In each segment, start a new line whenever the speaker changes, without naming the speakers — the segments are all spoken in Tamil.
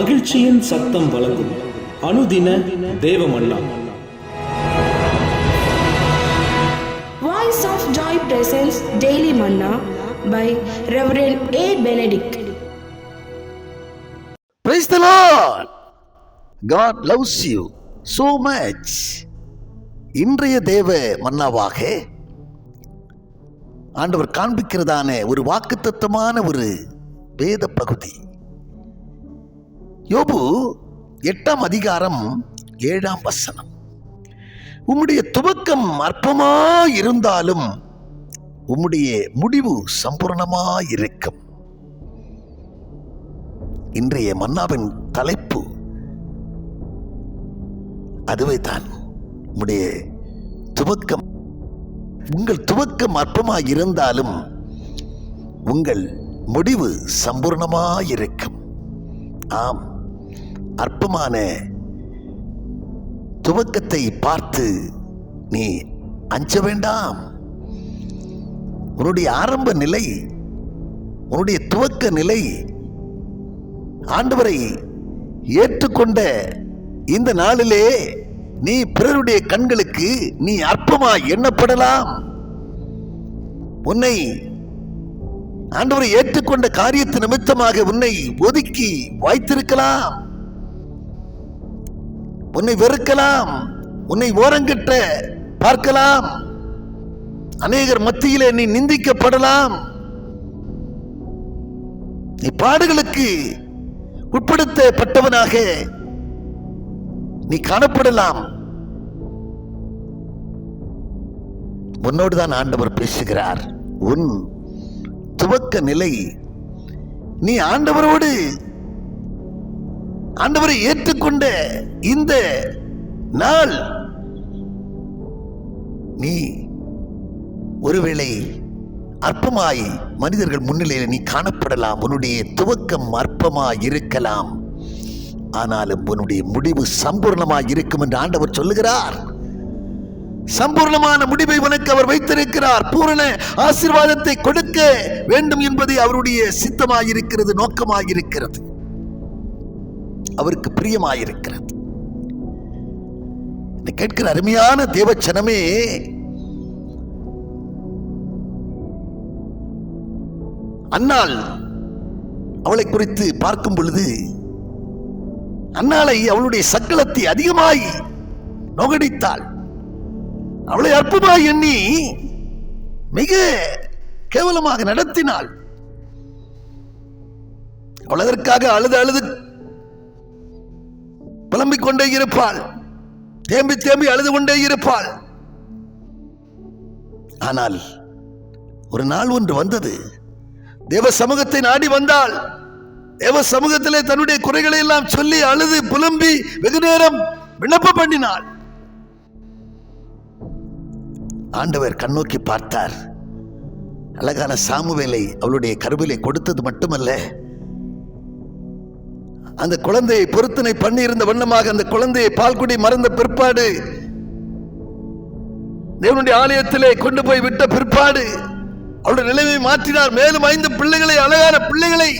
மகிழ்ச்சியின் சத்தம் வழங்கும் அனுதின தேவமல்லா
Voice of Joy presents Daily Manna by Reverend A. Benedict.
Praise the Lord. God loves you so much. இன்றைய தேவ மன்னாவாக ஆண்டவர் காண்பிக்கிறதான ஒரு வாக்குத்தத்தமான ஒரு வேத பகுதி யோபு எட்டாம் அதிகாரம் ஏழாம் வசனம். உம்முடைய துவக்கம் அற்பமா இருந்தாலும் உம்முடைய முடிவு சம்பூர்ணமாயிருக்கும். இன்றைய மன்னாவின் தலைப்பு அதுவே தான் உம்முடைய துவக்கம் உங்கள் துவக்கம் அற்பமாக இருந்தாலும் உங்கள் முடிவு சம்பூர்ணமாயிருக்கும். ஆம். அற்பமான துவக்கத்தை பார்த்து நீ அஞ்ச வேண்டாம். உன்னுடைய ஆரம்ப நிலை உன்னுடைய துவக்க நிலை ஆண்டவரை ஏற்றுக்கொண்ட இந்த நாளிலே நீ பிறருடைய கண்களுக்கு நீ அற்பமாய் எண்ணப்படலாம். உன்னை ஆண்டவரை ஏற்றுக்கொண்ட காரியத்து நிமித்தமாக உன்னை ஒதுக்கி வாய்த்திருக்கலாம். உன்னை வெறுக்கலாம். உன்னை ஓரங்கிட்ட பார்க்கலாம். அநேகர் மத்தியிலே நீ நிந்திக்கப்படலாம். நீ பாடுகளுக்கு உட்படுத்தப்பட்டவனாக நீ காணப்படலாம். உன்னோடு தான் ஆண்டவர் பேசுகிறார். உன் துவக்க நிலை நீ ஆண்டவரோடு ஆண்டவரை ஏற்றுக்கொண்ட இந்த நாள். நீ ஒருவேளை அற்பமாய் மனிதர்கள் முன்னிலையில் நீ காணப்படலாம். உன்னுடைய துவக்கம் அற்பமாய் இருக்கலாம். ஆனாலும் உன்னுடைய முடிவு சம்பூர்ணமாய் இருக்கும் என்று ஆண்டவர் சொல்லுகிறார். சம்பூர்ணமான முடிவை உனக்கு அவர் வைத்திருக்கிறார். பூரண ஆசீர்வாதத்தை கொடுக்க வேண்டும் என்பதே அவருடைய சித்தமாயிருக்கிறது நோக்கமாயிருக்கிறது. அவருக்கு பிரியமாயிருக்கிறது. இதை கேட்கிற அருமையான தேவச்சனமே அன்னாள் அவளை குறித்து பார்க்கும் பொழுது அன்னாளை அவளுடைய சக்களத்தை அதிகமாய் நொகடித்தாள். அவளை அற்புமாய் எண்ணி மிக கேவலமாக நடத்தினாள். அவள் அதற்காக அழுது அழுது புலம்பிக் கொண்டே இருப்பாள். தேம்பி தேம்பி அழுது கொண்டே இருப்பாள். ஆனால் ஒரு நாள் ஒன்று வந்தது. தேவ சமூகத்தை நாடி வந்தால் தேவ சமூகத்திலே தன்னுடைய குறைகளை எல்லாம் சொல்லி அழுது புலம்பி வெகு நேரம் விண்ணப்பம் பண்ணினாள். ஆண்டவர் கண்ணோக்கி பார்த்தார். அழகான சாமுவேலை அவளுடைய கருவிலை கொடுத்தது மட்டுமல்ல. அந்த குழந்தையை பொருத்தனை பண்ணியிருந்த வண்ணமாக அந்த குழந்தையை பால்குடி மறந்த பிற்பாடு தேவனுடைய ஆலயத்திலே கொண்டு போய் விட்ட பிற்பாடு அவருடைய நிலைமை மாற்றினார். மேலும் ஐந்து பிள்ளைகளை அழகான பிள்ளைகளை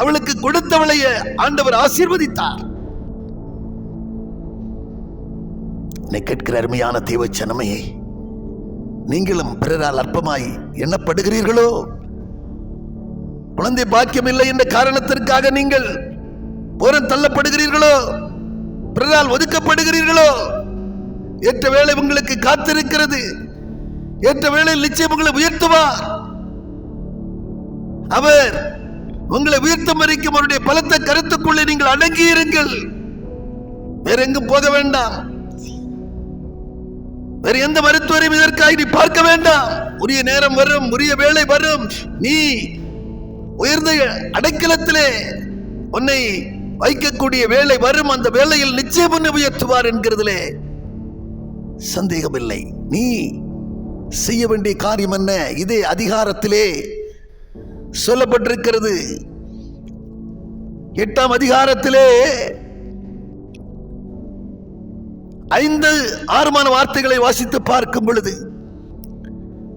அவளுக்கு கொடுத்தவளைய ஆண்டவர் ஆசீர்வதித்தார். என்னை கேட்கிற அருமையான தெய்வச்சனமே நீங்களும் பிறரால் அற்பமாய் எண்ணப்படுகிறீர்களோ? குழந்தை பாக்கியம் இல்லை என்ற காரணத்திற்காக நீங்கள் ஓரம் தள்ளப்படுகிறீர்களோ? பிறரால் ஒதுக்கப்படுகிறீர்களோ? ஏற்ற வேலை உங்களுக்கு காத்திருக்கிறது. ஏற்ற வேலை நிச்சயம் உங்களை உயர்த்துவார். அவர் உங்களை உயர்த்தும் வரைக்கும் அவருடைய பலத்த கருத்துக்குள்ளே நீங்கள் அடங்கி இருங்கள் வேற எங்கும் போக வேண்டாம். வேற எந்த மருத்துவரையும் இதற்காக நீ பார்க்க வேண்டாம். உரிய நேரம் வரும் உரிய வேலை வரும். நீ உயர்ந்த அடைக்கலத்திலே உன்னை வைக்கக்கூடிய வேலை வரும். அந்த வேலையில் நிச்சயம் உயர்த்துவார் என்கிறதுலே சந்தேகமில்லை. நீ செய்ய வேண்டிய காரியம் என்ன? இதே அதிகாரத்திலே சொல்லப்பட்டிருக்கிறது. எட்டாம் அதிகாரத்திலே ஐந்து ஆறுமான வார்த்தைகளை வாசித்து பார்க்கும் பொழுது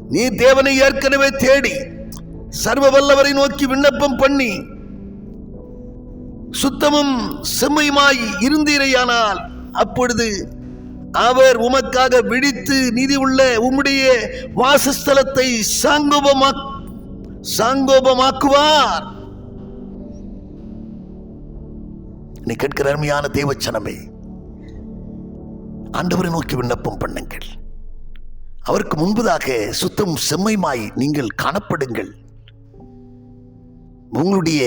நீ தேவனை ஏற்கனவே தேடி சர்வ வல்லவரை நோக்கி விண்ணப்பம் பண்ணி சுத்தமும் செம்மையுமாய் இருந்தீரையானால் அப்பொழுது அவர் உமக்காக விழித்து நீதி உள்ள உம்முடைய வாசஸ்தலத்தை சாங்கோபமா சாங்கோபமாக்குவார். நீ கேட்கிற அருமையான தேவச்சனமே ஆண்டவரை நோக்கி விண்ணப்பம் பண்ணுங்கள். அவருக்கு முன்பதாக சுத்தம் செம்மைமாய் நீங்கள் காணப்படுங்கள். உங்களுடைய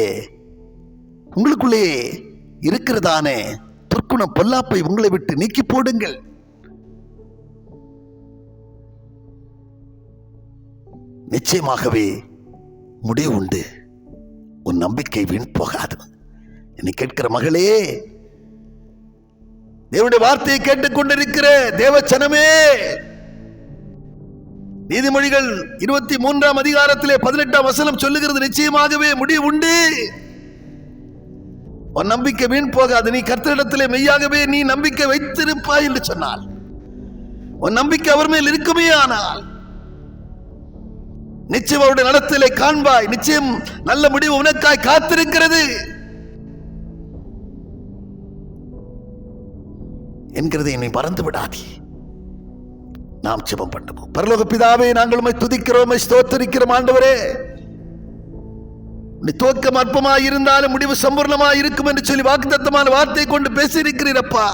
உங்களுக்குள்ளே இருக்கிறதான? துர்க்குண பொல்லாப்பை உங்களை விட்டு நீக்கி போடுங்கள். நிச்சயமாகவே முடிவு உண்டு. உன் நம்பிக்கை வீண் போகாது. என்னை கேட்கிற மகளே தேவனுடைய வார்த்தையை கேட்டுக்கொண்டிருக்கிற தேவச்சனமே நீதிமொழிகள் இருபத்தி மூன்றாம் அதிகாரத்திலே பதினெட்டாம் வசனம் சொல்லுகிறது. நிச்சயமாகவே முடிவு உண்டு. உன் நம்பிக்கை வீண் போகாது. நீ கர்த்தரிடத்திலே மெய்யாகவே நீ நம்பிக்கை வைத்திருப்பாய் என்று சொன்னால் உன் நம்பிக்கை அவர் மேல் இருக்குமே ஆனால் நிச்சயம் அவருடைய நடத்திலே காண்பாய். நிச்சயம் நல்ல முடிவு உனக்காய் காத்திருக்கிறது என்கிறதை என்னை மறந்து விடாதே. நாம் ஜெபம் பண்ணுவோம். பரலோக பிதாவே நாங்கள் உம்மை துதிக்கிறோம் ஸ்தோத்தரிக்கிறோம் ஆண்டவரே. துவக்கம் அற்பமாக இருந்தாலும் முடிவு சம்பூர்ணமாக இருக்கும் என்று சொல்லி வாக்குத்தத்தமான வார்த்தை கொண்டு பேசியிருக்கிறீரப்பா.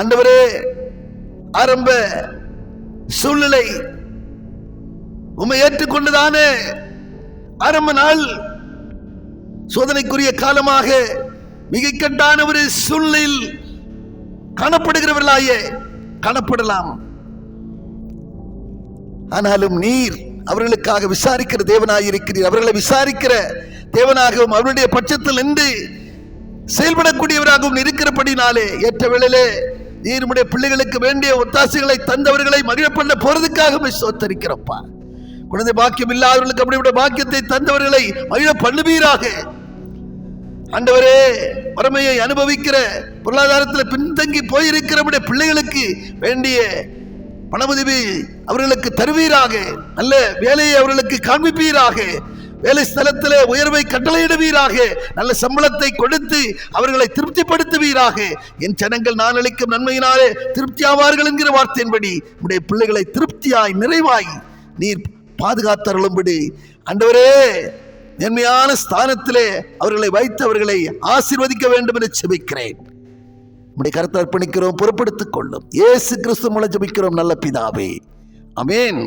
ஆண்டவரே ஆரம்ப சூழ்நிலை உண்மை ஏற்றுக்கொண்டுதானே ஆரம்ப நாள். சோதனைக்குரிய காலமாக மிக கட்டான ஒரு சூழ்நிலையில் காணப்படுகிறவர்களாயே காணப்படலாம். ஆனாலும் நீர் அவர்களுக்காக விசாரிக்கிற தேவனாக இருக்கிறீர். அவர்களை விசாரிக்கிற தேவனாகவும் அவருடைய பட்சத்தில் நின்று செயல்படக்கூடியவராகவும் இருக்கிறபடினாலே ஏற்ற வேளையிலே நீருடைய பிள்ளைகளுக்கு வேண்டிய ஒத்தாசைகளை தந்தவர்களை மகிழ பண்ண போறதுக்காக சோத்தரிக்கிறப்பா குழந்தை பாக்கியம் இல்லாதவர்களுக்கு அப்படிப்பட்ட பாக்கியத்தை தந்தவர்களை மகிழ பண்ணுவீராக. ஆண்டவரே வறுமையை அனுபவிக்கிற பொருளாதாரத்தில் பின்தங்கி போயிருக்கிற பிள்ளைகளுக்கு வேண்டிய பணமுதவி அவர்களுக்கு தருவீராக நல்ல வேலையை அவர்களுக்கு காண்பிப்பீராக வேலை ஸ்தலத்திலே உயர்வை கட்டளையிடுவீராக நல்ல சம்பளத்தை கொடுத்து அவர்களை திருப்திப்படுத்துவீராக. என் ஜனங்கள் நான் அளிக்கும் நன்மையினாலே திருப்தியாவார்கள் என்கிற வார்த்தையின்படி உடைய பிள்ளைகளை திருப்தியாய் நிறைவாய் நீர் பாதுகாத்தருளும்படி. அண்டவரே நேர்மையான ஸ்தானத்திலே அவர்களை வைத்து அவர்களை ஆசிர்வதிக்க வேண்டும் என்று செபிக்கிறேன். உடைய கருத்தை அர்ப்பணிக்கிறோம் பொறுப்படுத்திக் கொள்ளும். இயேசு கிறிஸ்து மூலம் ஜபிக்கிறோம் நல்ல பிதாவே. அமேன்